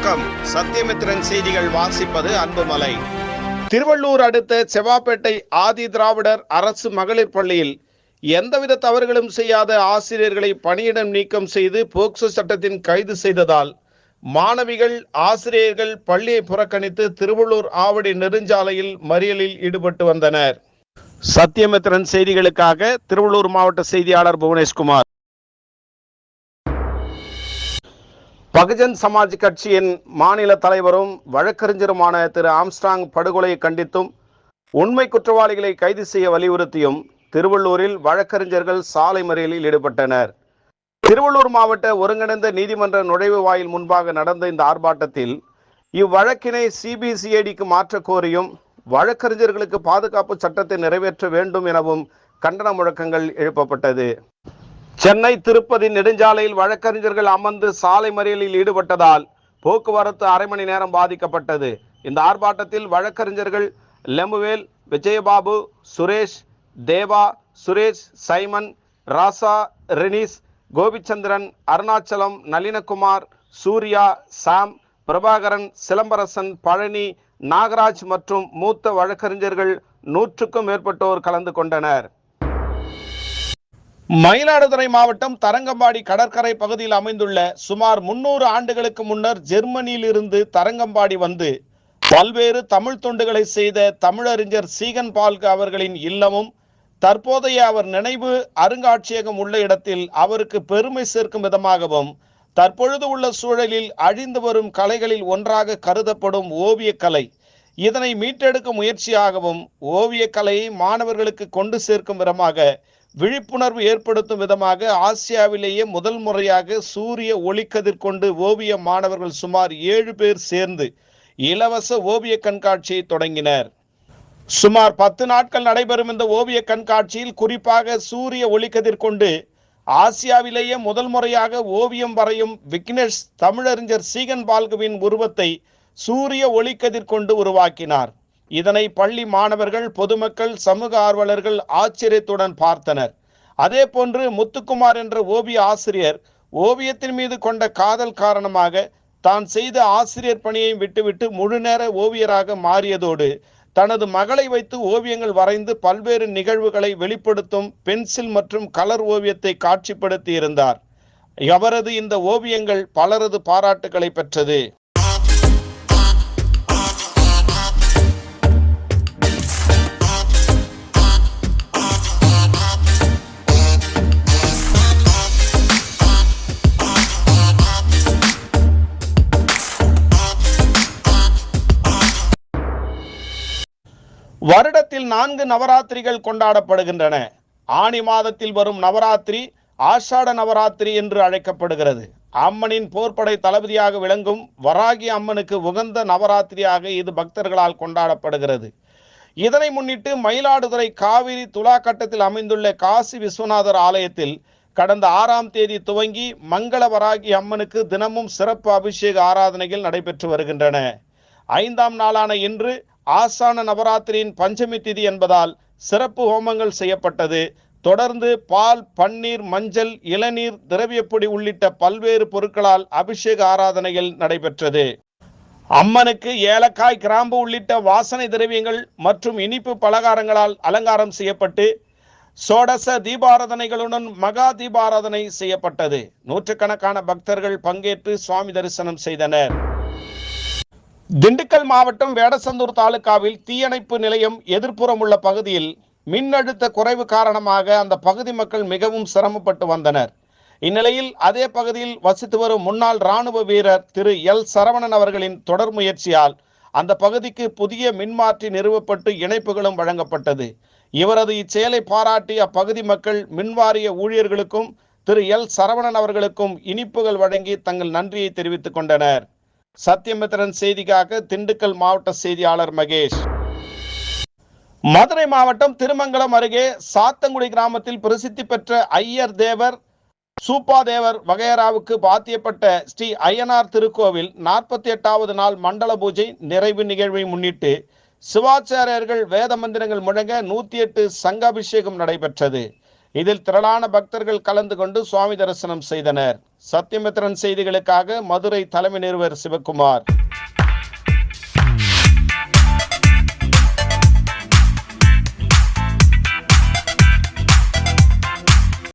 வணக்கம். சத்தியமித்திரன் செய்திகள் வாசிப்பது அன்புமலை. திருவள்ளூர் அடுத்த செவாப்பேட்டை ஆதி திராவிடர் அரசு மகளிர் பள்ளியில் எந்தவித தவறுகளும் செய்யாத ஆசிரியர்களை பணியிடம் நீக்கம் செய்து போக்சோ சட்டத்தின் கைது செய்ததால் மாணவிகள் ஆசிரியர்கள் பள்ளியை புறக்கணித்து திருவள்ளூர் ஆவடி நெடுஞ்சாலையில் மறியலில் ஈடுபட்டு வந்தனர். சத்தியமித்ரன் செய்திகளுக்காக திருவள்ளூர் மாவட்ட செய்தியாளர் புவனேஷ்குமார். பகுஜன் சமாஜ் கட்சியின் மாநில தலைவரும் வழக்கறிஞருமான திரு ஆம்ஸ்டாங் படுகொலையை கண்டித்தும் உண்மை குற்றவாளிகளை கைது செய்ய வலியுறுத்தியும் திருவள்ளூரில் வழக்கறிஞர்கள் சாலை மறியலில் ஈடுபட்டனர். திருவள்ளூர் மாவட்ட ஒருங்கிணைந்த நீதிமன்ற நுழைவு வாயில் முன்பாக நடந்த இந்த ஆர்ப்பாட்டத்தில் இவ்வழக்கினை சிபிசிஐடிக்கு மாற்ற கோரியும் வழக்கறிஞர்களுக்கு பாதுகாப்பு சட்டத்தை நிறைவேற்ற வேண்டும் எனவும் கண்டன முழக்கங்கள் எழுப்பப்பட்டது. சென்னை திருப்பதி நெடுஞ்சாலையில் வழக்கறிஞர்கள் அமர்ந்து சாலை மறியலில் ஈடுபட்டதால் போக்குவரத்து அரை மணி நேரம் பாதிக்கப்பட்டது. இந்த ஆர்ப்பாட்டத்தில் வழக்கறிஞர்கள் Lemuel Vijayababu Suresh Deva Suresh Simon Raja Renis Gopichandran Arunachalam Nalinakumar Surya Sam Prabhakaran Silambarasan Palani Nagaraj மற்றும் மூத்த வழக்கறிஞர்கள் நூற்றுக்கும் மேற்பட்டோர் கலந்து கொண்டனர். மயிலாடுதுறை மாவட்டம் தரங்கம்பாடி கடற்கரை பகுதியில் அமைந்துள்ள சுமார் முன்னூறு ஆண்டுகளுக்கு முன்னர் ஜெர்மனியில் இருந்து தரங்கம்பாடி வந்து பல்வேறு தமிழ் தொண்டுகளை செய்த தமிழறிஞர் சீகன் பால்கு அவர்களின் இல்லமும் தற்போதைய அவர் நினைவு அருங்காட்சியகம் உள்ள இடத்தில் அவருக்கு பெருமை சேர்க்கும் விதமாகவும் தற்பொழுது உள்ள சூழலில் அழிந்து வரும் கலைகளில் ஒன்றாக கருதப்படும் ஓவியக்கலை இதனை மீட்டெடுக்கும் முயற்சியாகவும் ஓவியக்கலையை மாணவர்களுக்கு கொண்டு சேர்க்கும் விதமாக விழிப்புணர்வு ஏற்படுத்தும் விதமாக ஆசியாவிலேயே முதல் முறையாக சூரிய ஒளிக்கதிர் கொண்டு ஓவிய மாணவர்கள் சுமார் ஏழு பேர் சேர்ந்து இலவச ஓவிய கண்காட்சியை தொடங்கினர். சுமார் பத்து நாட்கள் நடைபெறும் இந்த ஓவிய கண்காட்சியில் குறிப்பாக சூரிய ஒளிக்கதிர் கொண்டு ஆசியாவிலேயே முதல் முறையாக ஓவியம் வரையும் விக்னேஷ் தமிழறிஞர் சீகன் பால்குவின் உருவத்தை சூரிய ஒளிக்கதிர் கொண்டு உருவாக்கினார். இதனை பள்ளி மாணவர்கள் பொதுமக்கள் சமூக ஆர்வலர்கள் ஆச்சரியத்துடன் பார்த்தனர். அதே போன்று முத்துக்குமார் என்ற ஓவிய ஆசிரியர் ஓவியத்தின் மீது கொண்ட காதல் காரணமாக தான் செய்த ஆசிரியர் பணியை விட்டுவிட்டு முழு நேர ஓவியராக மாறியதோடு தனது மகளை வைத்து ஓவியங்கள் வரைந்து பல்வேறு நிகழ்வுகளை வெளிப்படுத்தும் பென்சில் மற்றும் கலர் ஓவியத்தை காட்சிப்படுத்தி இருந்தார் அவரது இந்த ஓவியங்கள் பலரது பாராட்டுகளை பெற்றது? வருடத்தில் நான்கு நவராத்திரிகள் கொண்டாடப்படுகின்றன. ஆணி மாதத்தில் வரும் நவராத்திரி ஆஷாட நவராத்திரி என்று அழைக்கப்படுகிறது. அம்மனின் போர்ப்படை தளபதியாக விளங்கும் வராகி அம்மனுக்கு உகந்த நவராத்திரியாக இது பக்தர்களால் கொண்டாடப்படுகிறது. இதனை முன்னிட்டு மயிலாடுதுறை காவிரி துலா கட்டத்தில் அமைந்துள்ள காசி விஸ்வநாதர் ஆலயத்தில் கடந்த ஆறாம் தேதி துவங்கி மங்கள வராகி அம்மனுக்கு தினமும் சிறப்பு அபிஷேக ஆராதனைகள் நடைபெற்று வருகின்றன. ஐந்தாம் நாளான இன்று ஆசான நவராத்திரியின் பஞ்சமி திதி என்பதால் சிறப்பு ஹோமங்கள் செய்யப்பட்டது. தொடர்ந்து பால் பன்னீர் மஞ்சள் இளநீர் திரவியப்பொடி உள்ளிட்ட பல்வேறு பொருட்களால் அபிஷேக ஆராதனைகள் நடைபெற்றது. அம்மனுக்கு ஏலக்காய் கிராம்பு உள்ளிட்ட வாசனை திரவியங்கள் மற்றும் இனிப்பு பலகாரங்களால் அலங்காரம் செய்யப்பட்டு சோடச தீபாராதனைகளுடன் மகா தீபாராதனை செய்யப்பட்டது. நூற்றுக்கணக்கான பக்தர்கள் பங்கேற்று சுவாமி தரிசனம் செய்தனர். திண்டுக்கல் மாவட்டம் வேடசந்தூர் தாலுகாவில் தீயணைப்பு நிலையம் எதிர்ப்புறம் உள்ள பகுதியில் மின்னழுத்த குறைவு காரணமாக அந்த பகுதி மக்கள் மிகவும் சிரமப்பட்டு வந்தனர். இந்நிலையில் அதே பகுதியில் வசித்து வரும் முன்னாள் ராணுவ வீரர் திரு எல். சரவணன் அவர்களின் தொடர் முயற்சியால் அந்த பகுதிக்கு புதிய மின்மாற்றி நிறுவப்பட்டு இணைப்புகளும் வழங்கப்பட்டது. இவரது இச்செயலை பாராட்டி அப்பகுதி மக்கள் மின்வாரிய ஊழியர்களுக்கும் திரு எல். சரவணன் அவர்களுக்கும் இனிப்புகள் வழங்கி தங்கள் நன்றியை தெரிவித்துக் கொண்டனர். சத்தியமித்திரன் செய்திக்காக திண்டுக்கல் மாவட்ட செய்தியாளர் மகேஷ். மதுரை மாவட்டம் திருமங்கலம் அருகே சாத்தங்குடி கிராமத்தில் பிரசித்தி பெற்ற ஐயர் தேவர் சூப்பாதேவர் வகையராவுக்கு பாத்தியப்பட்ட ஸ்ரீ ஐயனார் திருக்கோவில் நாற்பத்தி எட்டாவது நாள் மண்டல பூஜை நிறைவு நிகழ்வை முன்னிட்டு சிவாச்சாரியர்கள் வேத மந்திரங்கள் முழங்க நூத்தி எட்டு சங்காபிஷேகம் நடைபெற்றது. இதில் திரளான பக்தர்கள் கலந்து கொண்டு சுவாமி தரிசனம் செய்தனர். சத்தியமித்திரன் செய்திகளுக்காக மதுரை தலைமை நிறுவர் சிவக்குமார்